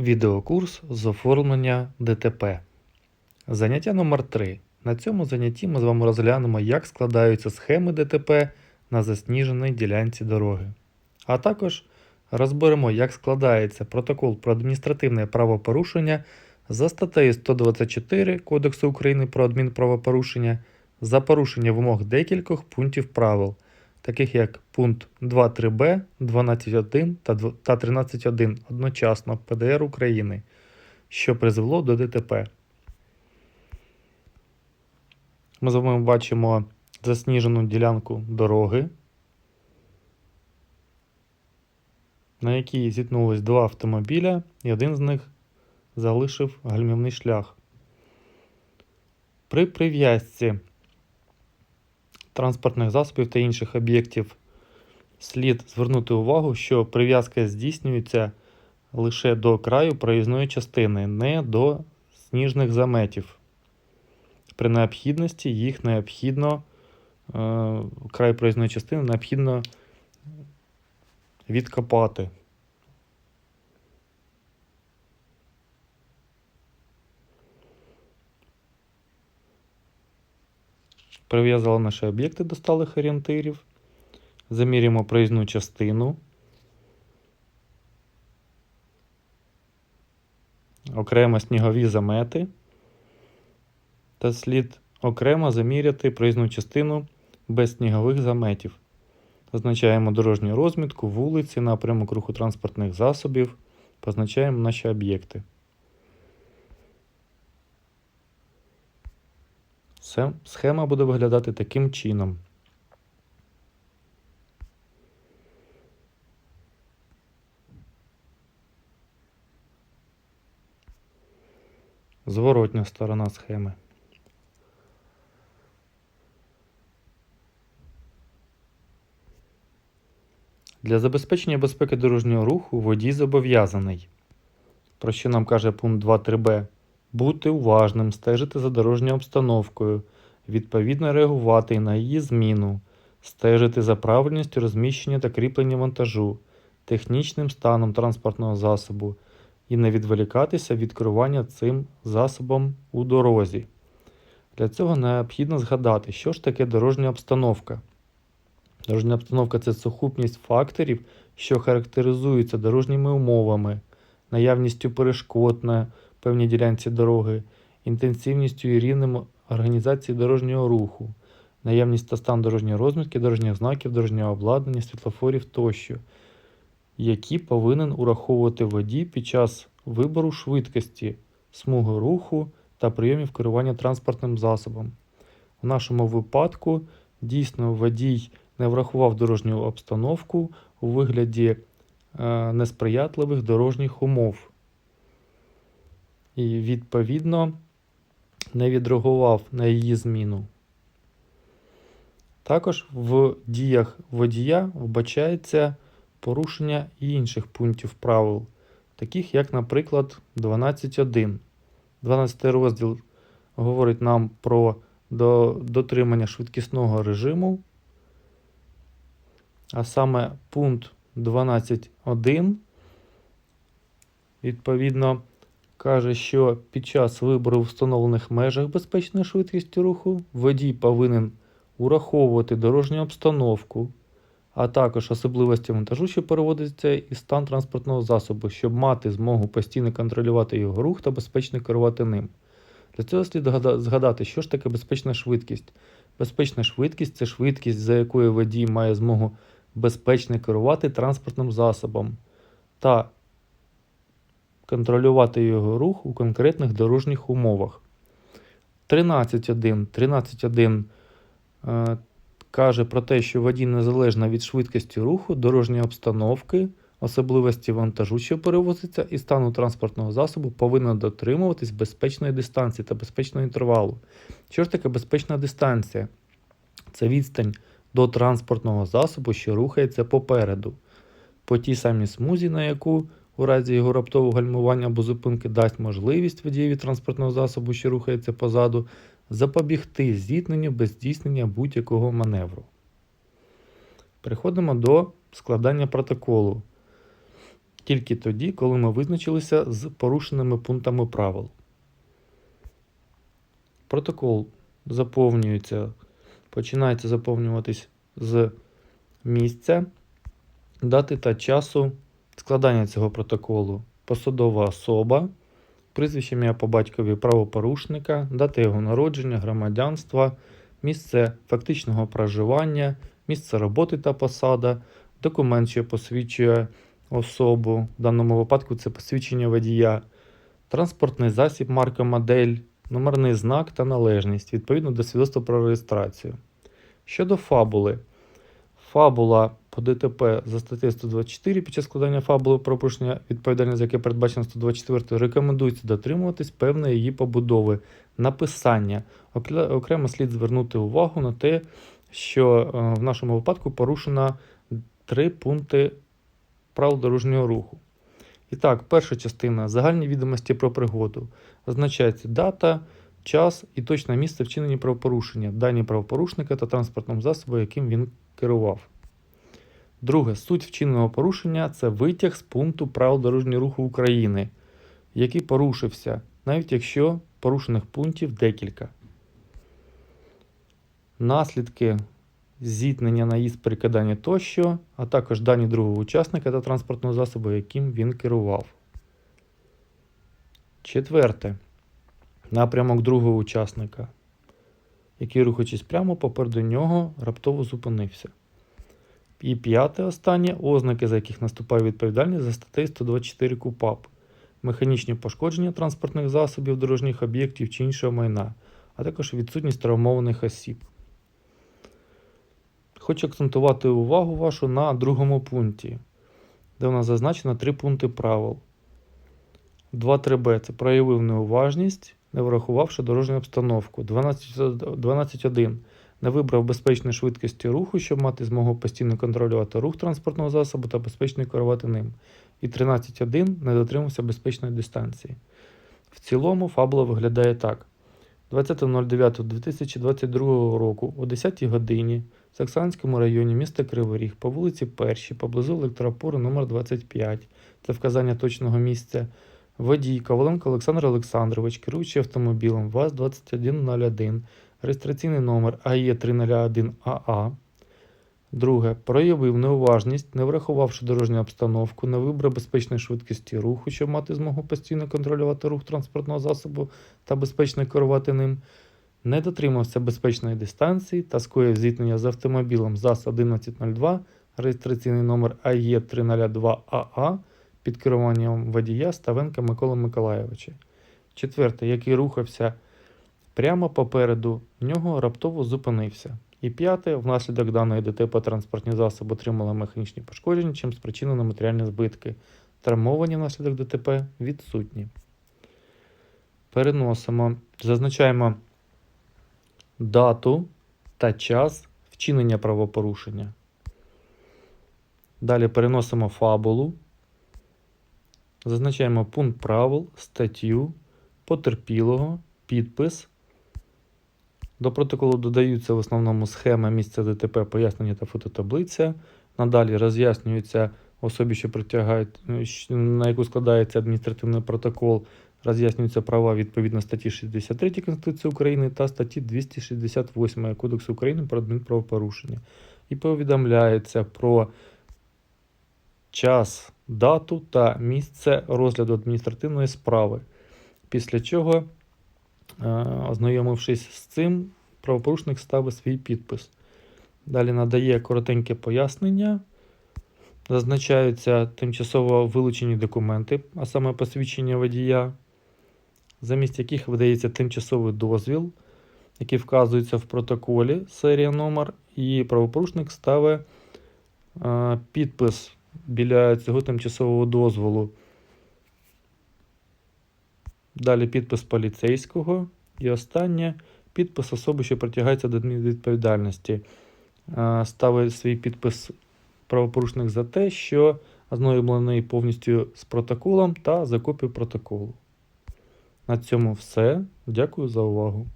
Відеокурс з оформлення ДТП. Заняття номер 3 На цьому занятті ми з вами розглянемо, як складаються схеми ДТП на засніженій ділянці дороги. А також розберемо, як складається протокол про адміністративне правопорушення за статтею 124 Кодексу України про адмінправопорушення за порушення вимог декількох пунктів правил, таких як пункт 2.3б, 12.1 та та 13.1 одночасно ПДР України, що призвело до ДТП. Ми з вами бачимо засніжену ділянку дороги, на якій зіткнулись два автомобіля, і один з них залишив гальмівний шлях. При прив'язці транспортних засобів та інших об'єктів слід звернути увагу, що прив'язка здійснюється лише до краю проїзної частини, не до сніжних заметів. При необхідності їх необхідно, е, край проїзної частини необхідно відкопати. Прив'язали наші об'єкти до сталих орієнтирів. Замірюємо проїзну частину. Окремо снігові замети. Та слід окремо заміряти проїзну частину без снігових заметів. Позначаємо дорожню розмітку, вулиці, напрямок руху транспортних засобів. Позначаємо наші об'єкти. Схема буде виглядати таким чином. Зворотня сторона схеми. Для забезпечення безпеки дорожнього руху водій зобов'язаний. Про що нам каже пункт 2.3b. Бути уважним, стежити за дорожньою обстановкою, відповідно реагувати на її зміну, стежити за правильністю розміщення та кріплення вантажу, технічним станом транспортного засобу і не відволікатися від керування цим засобом у дорозі. Для цього необхідно згадати, що ж таке дорожня обстановка. Дорожня обстановка це сукупність факторів, що характеризуються дорожніми умовами, наявністю перешкод на певній ділянці дороги, інтенсивністю і рівнем організації дорожнього руху, наявність та стан дорожньої розмітки, дорожніх знаків, дорожнього обладнання, світлофорів тощо, які повинен ураховувати водій під час вибору швидкості, смуги руху та прийомів керування транспортним засобом. В нашому випадку дійсно водій не врахував дорожню обстановку у вигляді е, несприятливих дорожніх умов. І відповідно не відреагував на її зміну. Також в діях водія вбачається порушення інших пунктів правил, таких як, наприклад, 12.1. 12 розділ говорить нам про дотримання швидкісного режиму, а саме пункт 12.1 відповідно каже, що під час вибору в встановлених межах безпечної швидкості руху водій повинен ураховувати дорожню обстановку, а також особливості вантажу, що переводиться, і стан транспортного засобу, щоб мати змогу постійно контролювати його рух та безпечно керувати ним. Для цього слід згадати, що ж таке безпечна швидкість. Безпечна швидкість це швидкість, за якою водій має змогу безпечно керувати транспортним засобом та контролювати його рух у конкретних дорожніх умовах. 13.1. 13.1 е, каже про те, що водій незалежно від швидкості руху, дорожньої обстановки, особливості вантажу, що перевозиться, і стану транспортного засобу повинен дотримуватись безпечної дистанції та безпечного інтервалу. Що ж таке безпечна дистанція? Це відстань до транспортного засобу, що рухається попереду, по тій самій смузі, на яку у разі його раптового гальмування або зупинки дасть можливість водієві транспортного засобу, що рухається позаду, запобігти зіткненню без здійснення будь-якого маневру. Переходимо до складання протоколу. тільки тоді, коли ми визначилися з порушеними пунктами правил. Протокол заповнюється, починається заповнюватись з місця, дати та часу складання цього протоколу, посадова особа, прізвище ім'я по батькові правопорушника, дата його народження, громадянства, місце фактичного проживання, місце роботи та посада, документ, що посвідчує особу, в даному випадку це посвідчення водія, транспортний засіб, марка, модель, номерний знак та належність відповідно до свідоцтва про реєстрацію. Щодо фабули, фабула по ДТП за статтею 124 під час складання фабули про порушення відповідальність, за яке передбачено 124, рекомендується дотримуватись певної її побудови, написання. Окремо слід звернути увагу на те, що е, в нашому випадку порушено три пункти правил дорожнього руху. І так, перша частина загальні відомості про пригоду. Означається дата, час і точне місце вчинення правопорушення, дані правопорушника та транспортному засобу, яким він керував. Друге, суть вчиненого порушення це витяг з пункту правил дорожнього руху України, який порушився, навіть якщо порушених пунктів декілька. Наслідки зіткнення, наїзд, перекидання тощо, а також дані другого учасника та транспортного засобу, яким він керував. Четверте. Напрямок другого учасника, який, рухаючись прямо попереду нього, раптово зупинився. І п'яте останнє ознаки, за яких наступає відповідальність за статтею 124 КУПАП, механічні пошкодження транспортних засобів, дорожніх об'єктів чи іншого майна, а також відсутність травмованих осіб. Хочу акцентувати увагу вашу на другому пункті, де у нас зазначено три пункти правил. 2.3b це проявив неуважність, не врахувавши дорожню обстановку. 12 12.1 не вибрав безпечної швидкості руху, щоб мати змогу постійно контролювати рух транспортного засобу та безпечно керувати ним. І 13.1 не дотримався безпечної дистанції. В цілому фабула виглядає так. 20.09.2022 року о 10 годині в Саксанському районі міста Кривий Ріг по вулиці Першій, поблизу електропору номер 25 це вказання точного місця. Водій Коваленко Олександр Олександрович, керуючий автомобілем ВАЗ-2101, реєстраційний номер E АЕ301АА. Друге. Проявив неуважність, не врахувавши дорожню обстановку, не вибрав безпечної швидкості руху, щоб мати змогу постійно контролювати рух транспортного засобу та безпечно керувати ним, не дотримався безпечної дистанції та скоїв зіткнення з автомобілем ЗАЗ-1102, реєстраційний номер E АЕ302АА під керуванням водія Ставенка Миколи Миколайовича. Четверте, який рухався прямо попереду нього, раптово зупинився. І п'яте, внаслідок даної ДТП транспортні засоби отримали механічні пошкодження, чим спричинено матеріальні збитки. Травмовані внаслідок ДТП відсутні. Переносимо, зазначаємо дату та час вчинення правопорушення. Далі переносимо фабулу. Зазначаємо пункт правил, статтю, потерпілого, підпис. До протоколу додаються в основному схема місця ДТП, пояснення та фототаблиця. Надалі роз'яснюється особі, що притягають, на яку складається адміністративний протокол, роз'яснюються права відповідно статті 63 Конституції України та статті 268 Кодексу України про адмінправопорушення. І повідомляється про час, дату та місце розгляду адміністративної справи. Після чого, е, ознайомившись з цим, правопорушник ставить свій підпис. Далі надає коротеньке пояснення. Зазначаються тимчасово вилучені документи, а саме посвідчення водія, замість яких видається тимчасовий дозвіл, який вказується в протоколі, серія номер, і правопорушник ставить е, підпис біля цього тимчасового дозволу. Далі підпис поліцейського. І останнє підпис особи, що притягається до відповідальності. Ставить свій підпис правопорушник за те, що ознайомлений повністю з протоколом та за протоколу. На цьому все. Дякую за увагу.